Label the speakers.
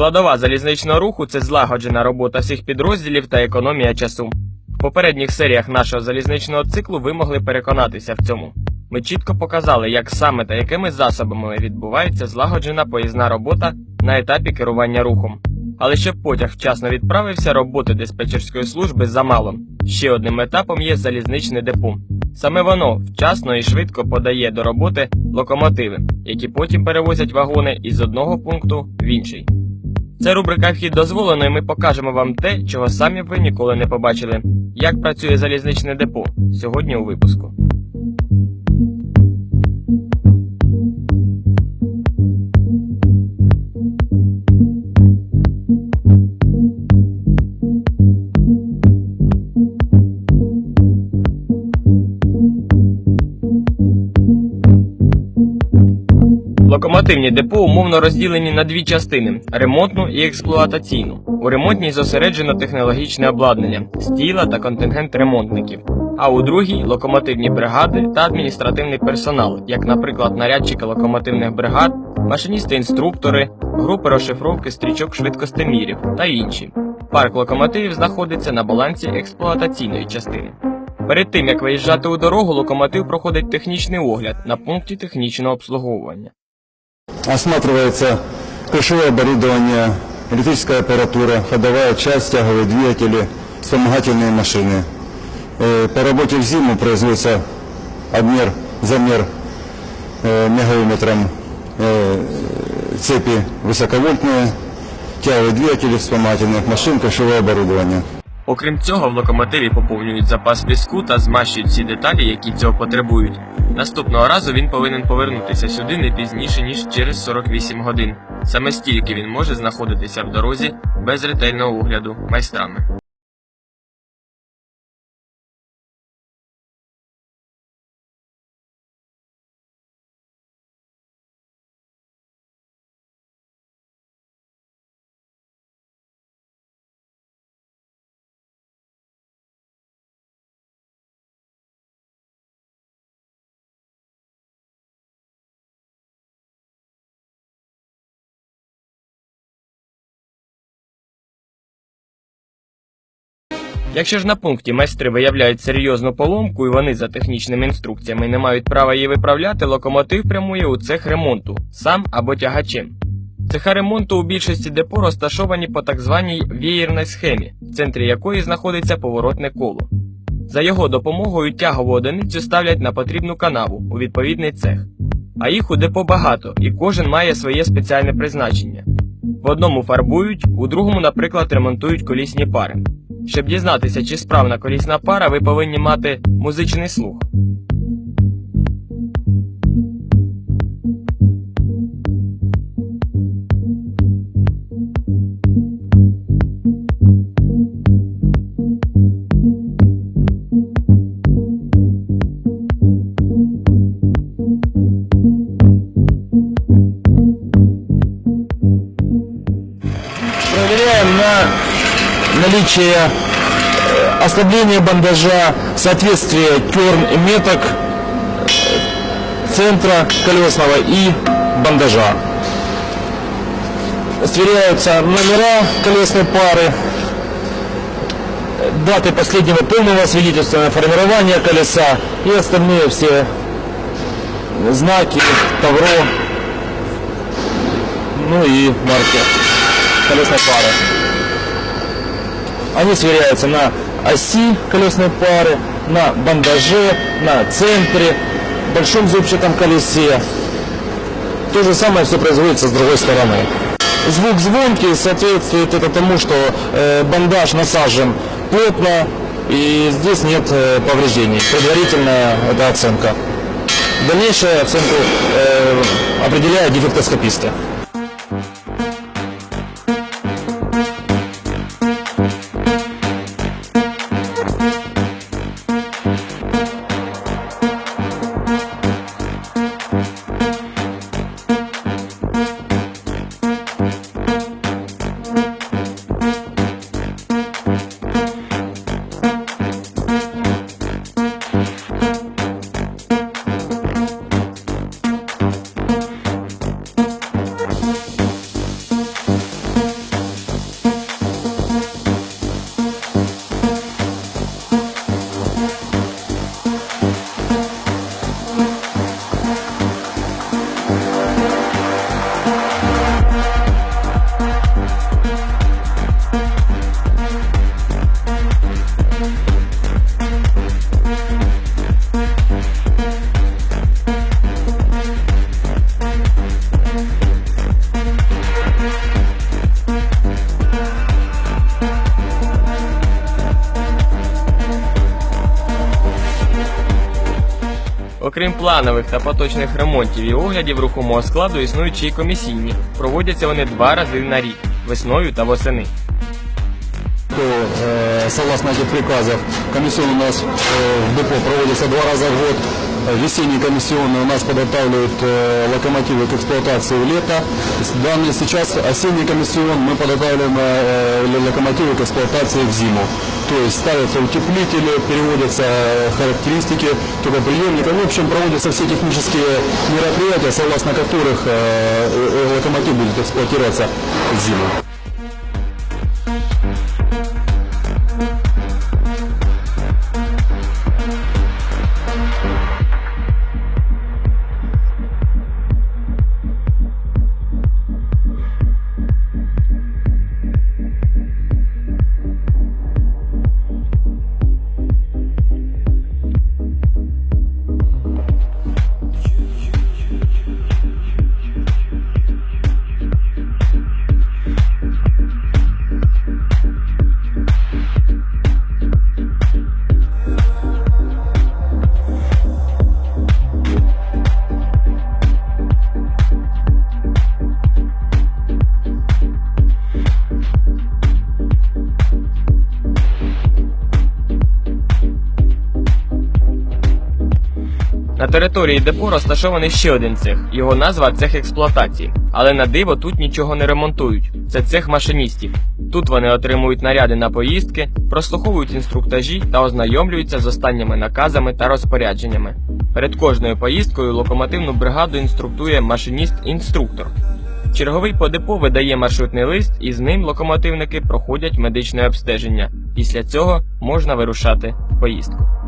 Speaker 1: Складова залізничного руху це злагоджена робота всіх підрозділів та економія часу. В попередніх серіях нашого залізничного циклу ви могли переконатися в цьому. Ми чітко показали, як саме та якими засобами відбувається злагоджена поїзна робота на етапі керування рухом. Але щоб потяг вчасно відправився, роботи диспетчерської служби замало. Ще одним етапом є залізничне депо. Саме воно вчасно і швидко подає до роботи локомотиви, які потім перевозять вагони із одного пункту в інший. Це рубрика Вхід дозволено, і ми покажемо вам те, чого самі ви ніколи не побачили. Як працює залізничне депо сьогодні у випуску. Локомотивні депо умовно розділені на дві частини ремонтну і експлуатаційну. У ремонтній зосереджено технологічне обладнання, стіла та контингент ремонтників. А у другій локомотивні бригади та адміністративний персонал, як, наприклад, нарядчики локомотивних бригад, машиністи-інструктори, групи розшифровки стрічок швидкостемірів та інші. Парк локомотивів знаходиться на балансі експлуатаційної частини. Перед тим як виїжджати у дорогу, локомотив проходить технічний огляд на пункті технічного обслуговування.
Speaker 2: Осматривается кошевое оборудование, электрическая аппаратура, ходовая часть, тяговые двигатели, вспомогательные машины. Э, По работе в зиму производится обмер, замер э, мегаометром э, цепи высоковольтные, тяговые двигатели вспомогательных машин, кошевое оборудование.
Speaker 1: Окрім цього, в локомотиві поповнюють запас піску та змащують всі деталі, які цього потребують. Наступного разу він повинен повернутися сюди не пізніше, ніж через 48 годин. Саме стільки він може знаходитися в дорозі без ретельного огляду майстрами. Якщо ж на пункті майстри виявляють серйозну поломку і вони за технічними інструкціями не мають права її виправляти, локомотив прямує у цех ремонту сам або тягачем. Цеха ремонту у більшості депо розташовані по так званій вієрній схемі, в центрі якої знаходиться поворотне коло. За його допомогою тягову одиницю ставлять на потрібну канаву у відповідний цех. А їх у депо багато, і кожен має своє спеціальне призначення. В одному фарбують, у другому, наприклад, ремонтують колісні пари. Щоб дізнатися, чи справна колісна пара, ви повинні мати музичний слух.
Speaker 3: Наличие э, ослабления бандажа, соответствие терн меток э, центра колесного и бандажа. Сверяются номера колесной пары, даты последнего полного свидетельства формирования колеса и остальные все знаки, тавро, ну и марки колесной пары. Они сверяются на оси колесной пары, на бандаже, на центре, большом зубчатом колесе. То же самое все производится с другой стороны. Звук звонкий соответствует это тому, что э, бандаж насажен плотно и здесь нет э, повреждений. Предварительная это оценка. Дальнейшую оценку э, определяют дефектоскописты.
Speaker 1: Окрім планових та поточних ремонтів і оглядів рухомого складу існують ще й комісійні. Проводяться вони два рази на рік весною та восени.
Speaker 2: то э, согласно этих приказов комиссион у нас э, в депо проводится два раза в год. Э, Весенний комиссионный у нас подготавливают э, локомотивы к эксплуатации в лето. Данный сейчас осенний комиссион мы подготавливаем э, л- локомотивы к эксплуатации в зиму. То есть ставятся утеплители, переводятся э, характеристики токоприемника. В общем, проводятся все технические мероприятия, согласно которых э, э, локомотив будет эксплуатироваться в зиму.
Speaker 1: Території депо розташований ще один цех. Його назва цех експлуатації. Але на диво тут нічого не ремонтують. Це цех машиністів. Тут вони отримують наряди на поїздки, прослуховують інструктажі та ознайомлюються з останніми наказами та розпорядженнями. Перед кожною поїздкою локомотивну бригаду інструктує машиніст-інструктор. Черговий по депо видає маршрутний лист, і з ним локомотивники проходять медичне обстеження. Після цього можна вирушати в поїздку.